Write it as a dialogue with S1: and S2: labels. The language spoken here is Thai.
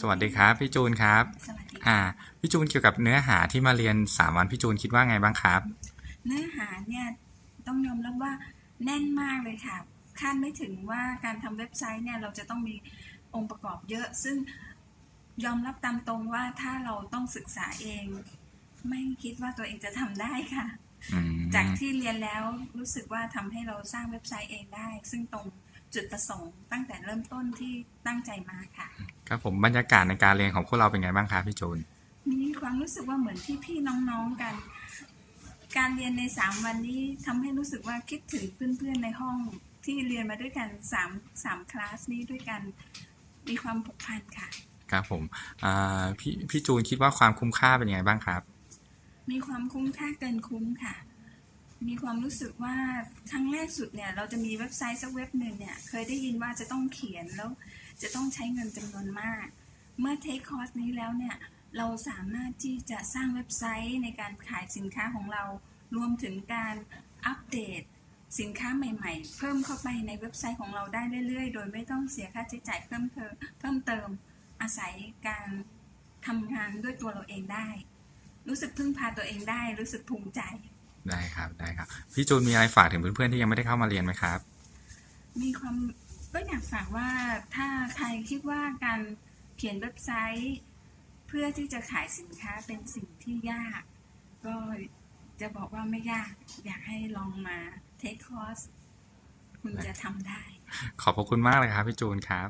S1: สวัสดีครับพี่จูนครับ
S2: สวัสดีค่ะ
S1: อ่าพี่จูนเกี่ยวกับเนื้อหาที่มาเรียนสามวันพี่จูนคิดว่าไงบ้างครับ
S2: เนื้อหาเนี่ยต้องยอมรับว่าแน่นมากเลยค่ะคาดไม่ถึงว่าการทำเว็บไซต์เนี่ยเราจะต้องมีองค์ประกอบเยอะ ซึ่งยอมรับตามตรงว่าถ้าเราต้องศึกษาเอง ไม่คิดว่าตัวเองจะทำได้ค่ะ
S1: อืม
S2: จากที่เรียนแล้วรู้สึกว่าทำให้เราสร้างเว็บไซต์เองได้ ซึ่งตรงจุดประสงค์ตั้งแต่เริ่มต้นที่ตั้งใจมาค่ะ
S1: ครับผมบรรยากาศในการเรียนของพวกเราเป็นไงบ้างครับพี่จูน
S2: มีความรู้สึกว่าเหมือนพี่พี่ๆน้องๆกัน การเรียนในสามวันนี้ทำให้รู้สึกว่าคิดถึงเพื่อนๆในห้องที่เรียนมาด้วยกันสามสามคลาสนี้ด้วยกันมีความผูกพันค่ะ
S1: ครับผมอ่าพี่พี่จูนคิดว่าความคุ้มค่าเป็นยังไงบ้างครับ
S2: มีความคุ้มค่าเกินคุ้มค่ะ มีความรู้สึกว่าครั้งแรกสุดเนี่ย เราจะมีเว็บไซต์สักเว็บหนึ่งเนี่ย เคยได้ยินว่าจะต้องเขียนแล้วจะต้องใช้เงินจำนวนมาก เมื่อเทคคอร์สนี้แล้วเนี่ย เราสามารถที่จะสร้างเว็บไซต์ในการขายสินค้าของเรา รวมถึงการอัปเดตสินค้าใหม่ๆ เพิ่มเข้าไปในเว็บไซต์ของเราได้เรื่อยๆ โดยไม่ต้องเสียค่าใช้จ่ายเพิ่มเติมเพิ่มเติม อาศัยการทำงานด้วยตัวเราเองได้ รู้สึกพึ่งพาตัวเองได้ รู้สึกภูมิใจ
S1: ได้ครับได้ครับ พี่จูนมีอะไรฝากถึงเพื่อนๆที่ยังไม่ได้เข้ามาเรียนไหมครับ
S2: มีความก็อยากฝากว่าถ้าใครคิดว่าการเขียนเว็บไซต์ เพื่อที่จะขายสินค้าเป็นสิ่งที่ยาก ก็จะบอกว่าไม่ยาก อยากให้ลองมาเทคคอร์สคุณจะทำได้
S1: ขอบพระคุณมากเลยครับ พี่จูนครับ